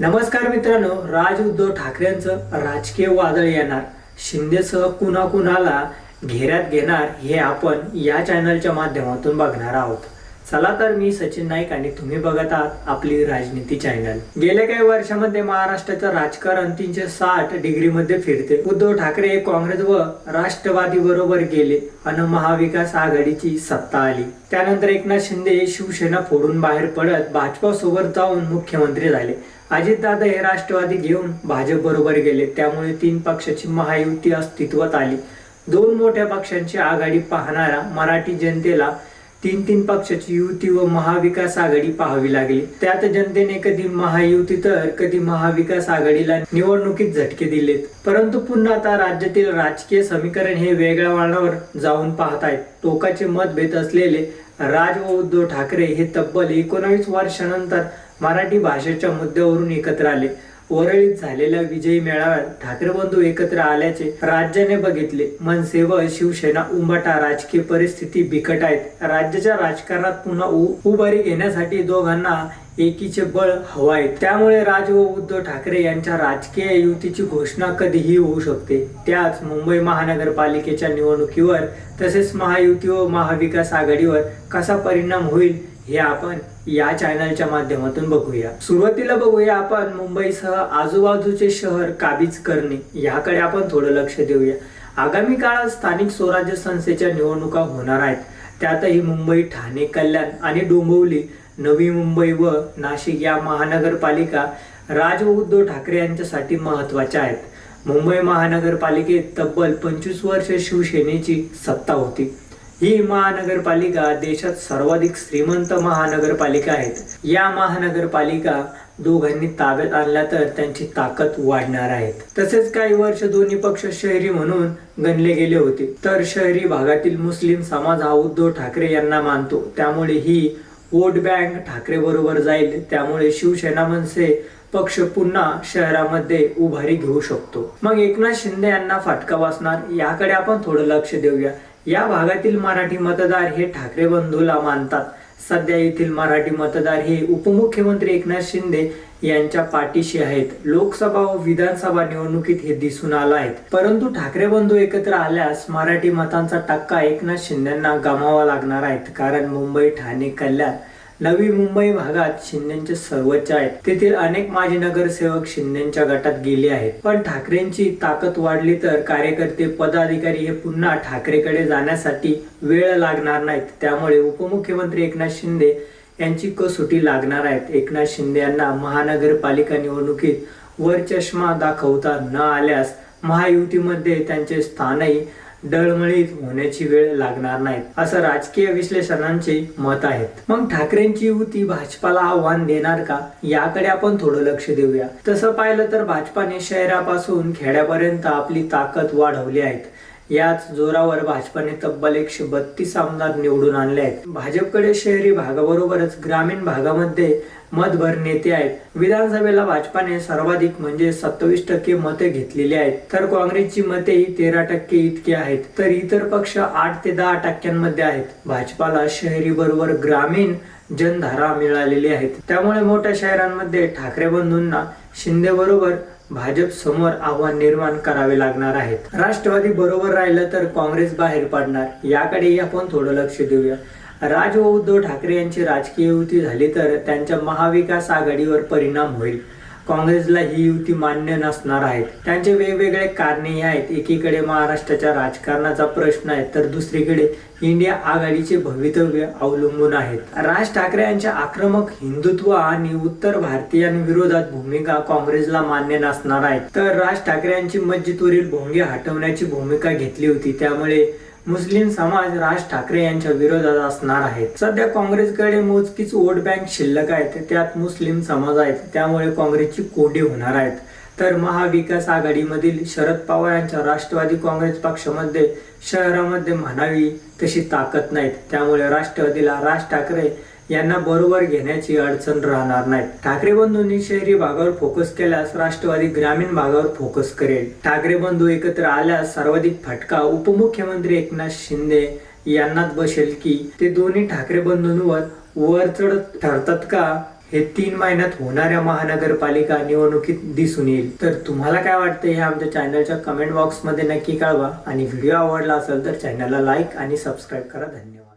नमस्कार मित्रांनो राज उद्धव ठाकरेंचं राजकीय वादळ येणार. शिंदेसह कुणा कुणाला घेऱ्यात घेणार हे आपण या चॅनलच्या माध्यमातून बघणार आहोत. चला तर मी सचिन नाईक आणि तुम्ही बघत आहात आपली राजनीती चॅनल गेल्या काही वर्षामध्ये महाराष्ट्राचं राजकारण तीनशे साठ डिग्री मध्ये फिरते. उद्धव ठाकरे हे काँग्रेस व राष्ट्रवादी बरोबर गेले आणि महाविकास आघाडीची सत्ता आली. त्यानंतर एकनाथ शिंदे हे शिवसेना फोडून बाहेर पडत भाजपा सोबत जाऊन मुख्यमंत्री झाले. अजितदादा हे राष्ट्रवादी घेऊन भाजप बरोबर गेले. त्यामुळे तीन पक्षाची महायुती अस्तित्वात आली. दोन मोठ्या पक्षांची आघाडी पाहणाऱ्या मराठी जनतेला तीन तीन पक्षाची युती व महाविकास आघाडी पाहावी लागली. त्यात जनतेने कधी महायुती तर कधी महाविकास आघाडीला निवडणुकीत झटके दिलेत. परंतु पुन्हा आता राज्यातील राजकीय समीकरण हे वेगळ्या वळणावर जाऊन पाहत आहेत टोकाचे मतभेद असलेले राज व उद्धव ठाकरे हे तब्बल एकोणावीस वर्षानंतर मराठी भाषेच्या मुद्द्यावरून एकत्र आले. वरळीत झालेल्या विजयी मेळाव्यात ठाकरे बंधू एकत्र आल्याचे राज्याने बघितले. मनसे व शिवसेना उंबाटा राजकीय परिस्थिती बिकट आहेत. राज्याच्या राजकारणात पुन्हा उ- उभारी घेण्यासाठी दोघांना एकीचे बळ हवं आहे. त्यामुळे राज व उद्धव ठाकरे यांच्या राजकीय युतीची घोषणा कधीही होऊ शकते. त्याच मुंबई महानगरपालिकेच्या निवडणुकीवर तसेच महायुती व महाविकास आघाडीवर कसा परिणाम होईल हे आपण या चॅनलच्या माध्यमातून बघूया. सुरुवातीला बघूया आपण मुंबईसह आजूबाजूचे शहर काबीज करणे. याकडे आपण थोडं लक्ष देऊया. आगामी काळात स्थानिक स्वराज्य संस्थेच्या निवडणुका होणार आहेत. त्यातही मुंबई ठाणे कल्याण आणि डोंबिवली नवी मुंबई व नाशिक या महानगरपालिका राज व उद्धव ठाकरे यांच्यासाठी महत्त्वाच्या आहेत. मुंबई महानगरपालिकेत तब्बल पंचवीस वर्ष शिवसेनेची सत्ता होती. ही महानगरपालिका देशात सर्वाधिक श्रीमंत महानगरपालिका आहेत. या महानगरपालिका दोघांनी ताब्यात आणल्या तर त्यांची ताकद वाढणार आहेत तसेच काही वर्ष दोन्ही पक्ष शहरी म्हणून गणले गेले होते. तर शहरी भागातील मुस्लिम समाज हा उद्धव ठाकरे यांना मानतो. त्यामुळे ही वोट बँक ठाकरे बरोबर जाईल त्यामुळे शिवसेना मनसे पक्ष पुन्हा शहरामध्ये उभारी घेऊ शकतो. मग एकनाथ शिंदे यांना फटका बसणार याकडे आपण थोडं लक्ष देऊया. या भागातील मराठी मतदार हे ठाकरे बंधूला मानतात. सध्या येथील मराठी मतदार हे उपमुख्यमंत्री एकनाथ शिंदे यांच्या पाठीशी आहेत. लोकसभा व विधानसभा निवडणुकीत हे दिसून आलं आहेत. परंतु ठाकरे बंधू एकत्र आल्यास मराठी मतांचा टक्का एकनाथ शिंदेना गमावा लागणार आहेत. कारण मुंबई ठाणे कल्याण नवी मुंबई भागात शिंदेचे सर्वोच्च आहेत. तेथील अनेक माजी नगरसेवक शिंदेच्या गटात गेले आहेत. पण ठाकरेंची ताकद वाढली तर कार्यकर्ते पदाधिकारी हे पुन्हा ठाकरेकडे जाण्यासाठी वेळ लागणार नाहीत. त्यामुळे उपमुख्यमंत्री एकनाथ शिंदे यांची कसोटी लागणार आहेत. एकनाथ शिंदे यांना महानगरपालिका निवडणुकीत वर चष्मा दाखवता न आल्यास महायुतीमध्ये त्यांचे स्थानही डळमळीत होण्याची वेळ लागणार नाही असं राजकीय विश्लेषणांचे मत आहेत. मग ठाकरेंची युती भाजपाला आव्हान देणार का? याकडे आपण थोडं लक्ष देऊया. तसं पाहिलं तर भाजपाने शहरापासून खेड्यापर्यंत आपली ताकद वाढवली आहे. याच जोरावर भाजपाने तब्बल एकशे बत्तीस आमदार निवडून आणले आहेत. भाजपकडे शहरी भागाबरोबरच ग्रामीण भागामध्ये मतभर नेते आहेत. विधानसभेला भाजपाने सर्वाधिक म्हणजे सत्तावीस टक्के मते घेतलेली आहेत. तर काँग्रेसची मते ही तेरा टक्के इतकी आहेत. तर इतर पक्ष आठ ते दहा टक्क्यांमध्ये आहेत. भाजपाला शहरी बरोबर ग्रामीण जनधारा मिळालेली आहेत. त्यामुळे मोठ्या शहरांमध्ये ठाकरे बंधूंना शिंदे बरोबर भाजप समोर आव्हान निर्माण करावे लागणार आहेत. राष्ट्रवादी बरोबर राहिलं तर काँग्रेस बाहेर पडणार याकडे आपण थोडं लक्ष देऊया. राज व उद्धव ठाकरे यांची राजकीय युती झाली तर त्यांच्या महाविकास आघाडीवर परिणाम होईल. काँग्रेसला ही युती मान्य नसणार आहेत. त्यांचे वेगवेगळे कारणे आहेत. एकीकडे महाराष्ट्राच्या राजकारणाचा प्रश्न आहे तर दुसरीकडे इंडिया आघाडीचे भवितव्य अवलंबून आहेत. राज ठाकरे यांच्या आक्रमक हिंदुत्व आणि उत्तर भारतीयांविरोधात भूमिका काँग्रेसला मान्य नसणार आहेत. तर राज ठाकरे यांची मस्जिदवरील भोंगे हटवण्याची भूमिका घेतली होती. त्यामुळे मुस्लिम समाज राज ठाकरे यांच्या विरोधात असणार आहेत सध्या काँग्रेसकडे मोजकीच वोट बँक शिल्लक आहेत त्यात मुस्लिम समाज आहेत त्यामुळे काँग्रेसची कोडी होणार आहेत. तर महाविकास आघाडीमधील शरद पवार यांच्या राष्ट्रवादी काँग्रेस पक्षामध्ये शहरामध्ये म्हणावी तशी ताकद नाहीत. त्यामुळे राष्ट्रवादीला राज ठाकरे यांना बरोबर घेण्याची अडचण राहणार नाही ठाकरे बंधूंनी शहरी भागावर फोकस केल्यास राष्ट्रवादी ग्रामीण भागावर फोकस करेल. ठाकरे बंधू एकत्र आल्यास सर्वाधिक फटका उपमुख्यमंत्री एकनाथ शिंदे यांनाच बसेल की ते दोन्ही ठाकरे बंधूंवर वर चढत ठरतात का? हे तीन महिन्यात होणाऱ्या महानगरपालिका निवडणुकीत दिसून येईल. तर तुम्हाला काय वाटतं हे आमच्या चॅनलच्या कमेंट बॉक्समध्ये नक्की कळवा. आणि व्हिडिओ आवडला असेल तर चॅनलला लाईक आणि सबस्क्राईब करा. धन्यवाद.